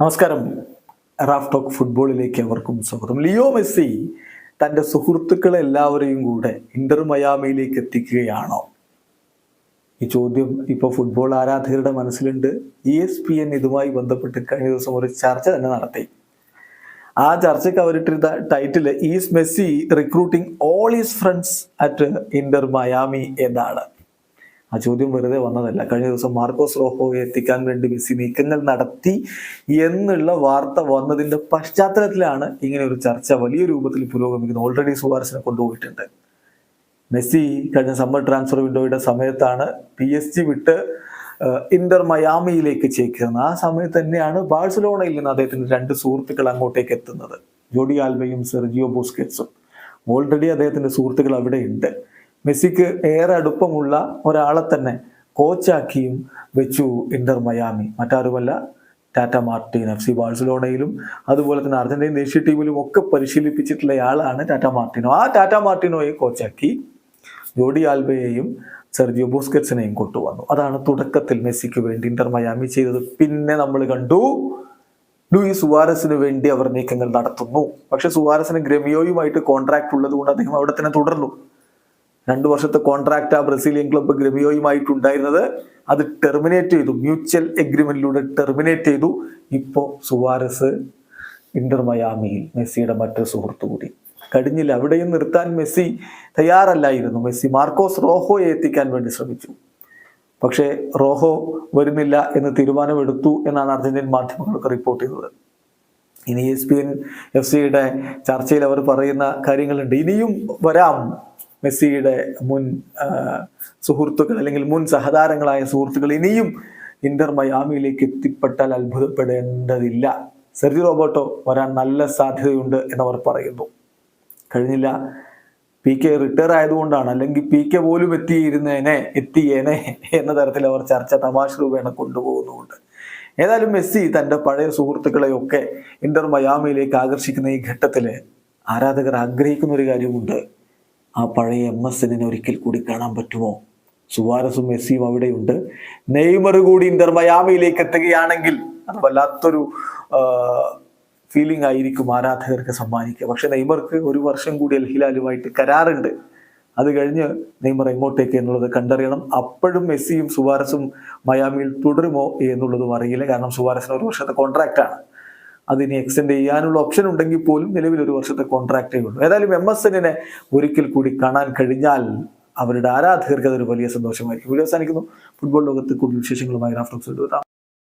നമസ്കാരം. Raf talk ഫുട്ബോളിലേക്ക് അവർക്കും സ്വാഗതം. ലിയോ മെസ്സി തന്റെ സുഹൃത്തുക്കളെ എല്ലാവരെയും കൂടെ ഇന്റർ മയാമിയിലേക്ക് എത്തിക്കുകയാണോ? ഈ ചോദ്യം ഇപ്പോൾ ഫുട്ബോൾ ആരാധകരുടെ മനസ്സിലുണ്ട്. ഇ എസ് പി എൻ ഇതുമായി ബന്ധപ്പെട്ട് കഴിഞ്ഞ ദിവസം ഒരു ചർച്ച തന്നെ നടത്തി. ആ ചർച്ചയ്ക്ക് അവരിട്ടിരുന്ന title is Messi recruiting all his friends at Inter Miami എന്നാണ്. ആ ചോദ്യം വെറുതെ വന്നതല്ല. കഴിഞ്ഞ ദിവസം മാർക്കോസ് റോഹോയെ എത്തിക്കാൻ വേണ്ടി മെസ്സി നീക്കങ്ങൾ നടത്തി എന്നുള്ള വാർത്ത വന്നതിന്റെ പശ്ചാത്തലത്തിലാണ് ഇങ്ങനെ ഒരു ചർച്ച വലിയ രൂപത്തിൽ പുരോഗമിക്കുന്നത്. ഓൾറെഡി സുവാരസിനെ കൊണ്ടുപോയിട്ടുണ്ട്. മെസ്സി കഴിഞ്ഞ സമ്മർ ട്രാൻസ്ഫർ വിൻഡോയുടെ സമയത്താണ് പി എസ് ജി വിട്ട് ഇന്റർ മയാമിയിലേക്ക് ചേക്കുന്നത് ആ സമയത്ത് തന്നെയാണ് ബാഴ്സലോണയിൽ നിന്ന് അദ്ദേഹത്തിന്റെ രണ്ട് സുഹൃത്തുക്കൾ അങ്ങോട്ടേക്ക് എത്തുന്നത്. ജോഡി ആൽബയും സെർജിയോ ബോസ്കെറ്റ്സും. ഓൾറെഡി അദ്ദേഹത്തിന്റെ സുഹൃത്തുക്കൾ അവിടെ ഉണ്ട് മെസ്സിക്ക് ഏറെ അടുപ്പമുള്ള ഒരാളെ തന്നെ കോച്ചാക്കിയും വെച്ചു ഇന്റർ മയാമി. മറ്റാരുമല്ല ടാറ്റ മാർട്ടിൻ എഫ് സി ബാഴ്സലോണയിലും അതുപോലെ തന്നെ അർജന്റീൻ ദേശീയ ടീമിലും ഒക്കെ പരിശീലിപ്പിച്ചിട്ടുള്ള ആളാണ് ടാറ്റ മാർട്ടിനോ. ആ ടാറ്റ മാർട്ടിനോയെ കോച്ചാക്കി ജോഡി ആൽബയെയും സെർജിയോ ബോസ്കറ്റ്സിനെയും കൊണ്ടുവന്നു. അതാണ് തുടക്കത്തിൽ മെസ്സിക്ക് വേണ്ടി ഇന്റർ മയാമി ചെയ്തത്. പിന്നെ നമ്മൾ കണ്ടു ലൂയി സുവാരസിന് വേണ്ടി അവർ നീക്കങ്ങൾ നടത്തുന്നു. പക്ഷെ സുവാരസിന് ഗ്രമിയോയുമായിട്ട് കോൺട്രാക്ട് ഉള്ളത് കൊണ്ട് അദ്ദേഹം അവിടെ തന്നെ തുടർന്നു. രണ്ടു വർഷത്തെ കോൺട്രാക്ട് ആ ബ്രസീലിയൻ ക്ലബ്ബ് ഗ്രമിയോയുമായിട്ടുണ്ടായിരുന്നത്. അത് ടെർമിനേറ്റ് ചെയ്തു. മ്യൂച്വൽ എഗ്രിമെന്റിലൂടെ ടെർമിനേറ്റ് ചെയ്തു. ഇപ്പോൾ സുവാരസ് ഇന്റർ മയാമിയിൽ മെസ്സിയുടെ മറ്റൊരു സുഹൃത്തു കൂടി. കഴിഞ്ഞില്ല. അവിടെയും നിർത്താൻ മെസ്സി തയ്യാറല്ലായിരുന്നു. മെസ്സി മാർക്കോസ് റോഹോയെ എത്തിക്കാൻ വേണ്ടി ശ്രമിച്ചു. പക്ഷേ റോഹോ വരുന്നില്ല എന്ന് തീരുമാനമെടുത്തു എന്നാണ് അർജന്റീൻ മാധ്യമങ്ങളൊക്കെ റിപ്പോർട്ട് ചെയ്തത്. ഇനി എസ് പി എൻ എഫ് സിയുടെ ചർച്ചയിൽ അവർ പറയുന്ന കാര്യങ്ങളുണ്ട്. ഇനിയും വരാം. മെസ്സിയുടെ മുൻ സുഹൃത്തുക്കൾ അല്ലെങ്കിൽ മുൻ സഹതാരങ്ങളായ സുഹൃത്തുക്കൾ ഇനിയും ഇന്റർ മയാമിയിലേക്ക് എത്തിപ്പെട്ടാൽ അത്ഭുതപ്പെടേണ്ടതില്ല. സെർജി റോബോട്ടോ വരാൻ നല്ല സാധ്യതയുണ്ട് എന്നവർ പറയുന്നു. കഴിഞ്ഞില്ല. പി കെ റിട്ടയർ ആയതുകൊണ്ടാണ്. അല്ലെങ്കിൽ പി കെ പോലും എത്തിയിരുന്നേനെ എത്തിയേനെ എന്ന തരത്തിൽ അവർ ചർച്ച തമാശ രൂപേണ കൊണ്ടുപോകുന്നുണ്ട് ഏതായാലും മെസ്സി തന്റെ പഴയ സുഹൃത്തുക്കളെയൊക്കെ ഇന്റർ മയാമിയിലേക്ക് ആകർഷിക്കുന്ന ഈ ഘട്ടത്തിൽ ആരാധകർ ആഗ്രഹിക്കുന്ന ഒരു കാര്യമുണ്ട്. ആ പഴയ എം എസ് എന്നിനെ ഒരിക്കൽ കൂടി കാണാൻ പറ്റുമോ? സുവാരസും മെസ്സിയും അവിടെയുണ്ട്. നെയ്മർ കൂടി ഇന്റർ മയാമിയിലേക്ക് എത്തുകയാണെങ്കിൽ അത് വല്ലാത്തൊരു ഫീലിംഗ് ആയിരിക്കും ആരാധകർക്ക് സമ്മാനിക്കുക. പക്ഷെ നെയ്മർക്ക് ഒരു വർഷം കൂടി അൽ ഹിലാലുമായിട്ട് കരാറുണ്ട്. അത് കഴിഞ്ഞ് നെയ്മർ എങ്ങോട്ടേക്ക് എന്നുള്ളത് കണ്ടറിയണം. അപ്പോഴും മെസ്സിയും സുവാരസും മയാമിയിൽ തുടരുമോ എന്നുള്ളതും അറിയില്ല. കാരണം സുവാരസിന് ഒരു വർഷത്തെ കോൺട്രാക്റ്റ് ആണ്. അതിനി എക്സ്റ്റെൻഡ് ചെയ്യാനുള്ള ഓപ്ഷൻ ഉണ്ടെങ്കിൽ പോലും നിലവിൽ ഒരു വർഷത്തെ കോൺട്രാക്റ്റേ ഉള്ളൂ. ഏതായാലും എം എസ് എന്നിനെ ഒരിക്കൽ കൂടി കാണാൻ കഴിഞ്ഞാൽ അവരുടെ ആരാധകർക്ക് അതൊരു വലിയ സന്തോഷമായിരിക്കും. വീഡിയോ അവസാനിക്കുന്നു. ഫുട്ബോൾ ലോകത്ത് കൂടുതൽ വിശേഷങ്ങളുമായി റാഫ്റ്റോക്സ് എഴുതാം